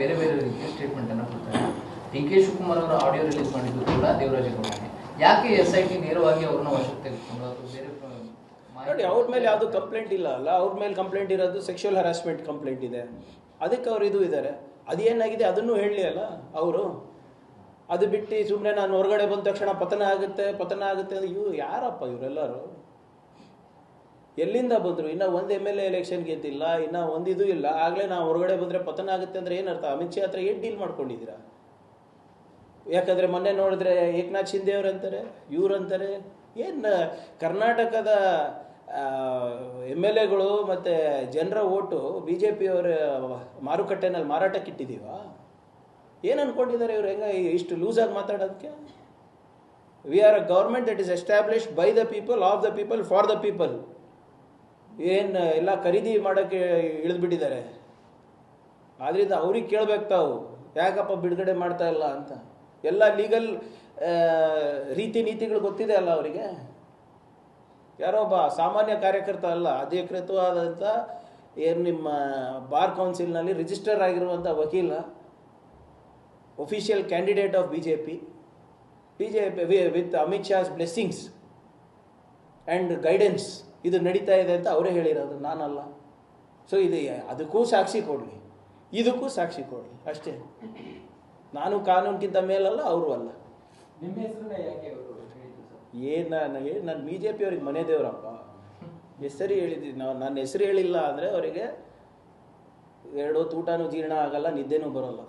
ಬೇರೆ ಬೇರೆ ರೀತಿಯ ಸ್ಟೇಟ್ಮೆಂಟ್ ಅನ್ನ ಕೊಡ್ತಾರೆ. ಡಿ ಕೆ ಶಿವಕುಮಾರ್ ಅವರ ಆಡಿಯೋ ರಿಲೀಸ್ ಮಾಡಿದ್ದು ಕೂಡ ದೇವರಾಜೇಗೌಡನೇ. ಯಾಕೆ ಎಸ್ ಐ ಟಿ ನೇರವಾಗಿ ಅವ್ರನ್ನ ವಶಕ್ಕೆ ತೆಗೆದುಕೊಂಡು ಅದು ಬೇರೆ ನೋಡಿ, ಅವ್ರ ಮೇಲೆ ಯಾವುದು ಕಂಪ್ಲೇಂಟ್ ಇಲ್ಲ ಅಲ್ಲ. ಅವ್ರ ಮೇಲೆ ಕಂಪ್ಲೇಂಟ್ ಇರೋದು ಸೆಕ್ಷುವಲ್ ಹರಾಸ್ಮೆಂಟ್ ಕಂಪ್ಲೇಂಟ್ ಇದೆ. ಅದಕ್ಕೆ ಅವ್ರು ಇದು ಇದ್ದಾರೆ ಅದೇನಾಗಿದೆ ಅದನ್ನು ಹೇಳಲಿ ಅಲ್ಲ ಅವರು? ಅದು ಬಿಟ್ಟು ಸುಮ್ಮನೆ ನಾನು ಹೊರಗಡೆ ಬಂದ ತಕ್ಷಣ ಪತನ ಆಗುತ್ತೆ ಪತನ ಆಗುತ್ತೆ ಇವು ಯಾರಪ್ಪ ಇವರೆಲ್ಲರೂ? ಎಲ್ಲಿಂದ ಬಂದರು? ಇನ್ನೂ ಒಂದು ಎಂ ಎಲ್ ಎ ಎಲೆಕ್ಷನ್ ಗೆದ್ದಿಲ್ಲ, ಇನ್ನೂ ಒಂದು ಇದು ಇಲ್ಲ. ಆಗಲೇ ನಾವು ಹೊರಗಡೆ ಬಂದರೆ ಪತನ ಆಗುತ್ತೆ ಅಂದರೆ ಏನರ್ಥ ಅಮಿತ್ ಶಾ ಹತ್ರ ಏನು ಡೀಲ್ ಮಾಡ್ಕೊಂಡಿದ್ದೀರಾ? ಯಾಕಂದರೆ ಮೊನ್ನೆ ನೋಡಿದ್ರೆ ಏಕನಾಥ್ ಶಿಂದೆ ಅವರಂತಾರೆ ಅಂತಾರೆ, ಇವ್ರು ಅಂತಾರೆ. ಏನು ಕರ್ನಾಟಕದ ಎಂ ಎಲ್ ಎಗಳು ಮತ್ತು ಜನರ ಓಟು ಬಿ ಜೆ ಪಿಯವರ ಮಾರುಕಟ್ಟೆನಲ್ಲಿ ಮಾರಾಟಕ್ಕಿಟ್ಟಿದ್ದೀವ ಏನು ಅಂದ್ಕೊಂಡಿದ್ದಾರೆ ಇವ್ರು? ಹೆಂಗೆ ಇಷ್ಟು ಲೂಸಾಗಿ ಮಾತಾಡೋದಕ್ಕೆ? We are a government that is established by the people of the people for the people ಏನು, ಎಲ್ಲ ಖರೀದಿ ಮಾಡೋಕ್ಕೆ ಇಳಿದ್ಬಿಟ್ಟಿದ್ದಾರೆ. ಆದ್ರಿಂದ ಅವ್ರಿಗೆ ಕೇಳ್ಬೇಕು ತಾವು, ಯಾಕಪ್ಪ ಬಿಡುಗಡೆ ಮಾಡ್ತಾ ಇಲ್ಲ ಅಂತ. ಎಲ್ಲ ಲೀಗಲ್ ರೀತಿ ನೀತಿಗಳು ಗೊತ್ತಿದೆ ಅಲ್ಲ ಅವರಿಗೆ? ಯಾರೋ ಒಬ್ಬ ಸಾಮಾನ್ಯ ಕಾರ್ಯಕರ್ತ ಅಲ್ಲ ಅಧಿಕೃತವಾದಂಥ ಏನು ನಿಮ್ಮ ಬಾರ್ ಕೌನ್ಸಿಲ್ನಲ್ಲಿ ರಿಜಿಸ್ಟರ್ ಆಗಿರುವಂಥ ವಕೀಲ official candidate of B J P B J P with Amit Shah's blessings and guidance ಇದು ನಡೀತಾ ಇದೆ ಅಂತ ಅವರೇ ಹೇಳಿರೋದು ನಾನಲ್ಲ. ಸೊ ಇದು ಅದಕ್ಕೂ ಸಾಕ್ಷಿ ಕೊಡಲಿ. ಇದಕ್ಕೂ ಸಾಕ್ಷಿ ಕೊಡಲಿ ಅಷ್ಟೇ. ನಾನು ಕಾನೂನಿಗಿಂತ ಮೇಲಲ್ಲ ಅವರು ಅಲ್ಲ. ಏನು ನಾನು ಹೇಳಿ ನಾನು ಬಿ ಜೆ ಪಿ ಅವ್ರಿಗೆ ಮನೆ ದೇವರಪ್ಪ. ಹೆಸರು ಹೇಳಿದ್ದೀನಿ ನಾವು ನನ್ನ ಹೆಸರು ಹೇಳಿಲ್ಲ ಅಂದರೆ ಅವರಿಗೆ ಎರಡು ಹೊತ್ತು ಊಟನೂ ಜೀರ್ಣ ಆಗಲ್ಲ ನಿದ್ದೆನೂ ಬರೋಲ್ಲ.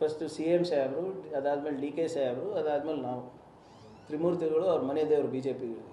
ಫಸ್ಟು ಸಿ ಎಂ ಸಾಹೇಬರು ಅದಾದಮೇಲೆ ಡಿ ಕೆ ಸಾಹೇಬರು ಅದಾದಮೇಲೆ ನಾವು. ತ್ರಿಮೂರ್ತಿಗಳು ಅವ್ರ ಮನೆ ದೇವರು ಬಿ ಜೆ ಪಿಗಳಿಗೆ